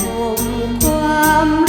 ห่มความ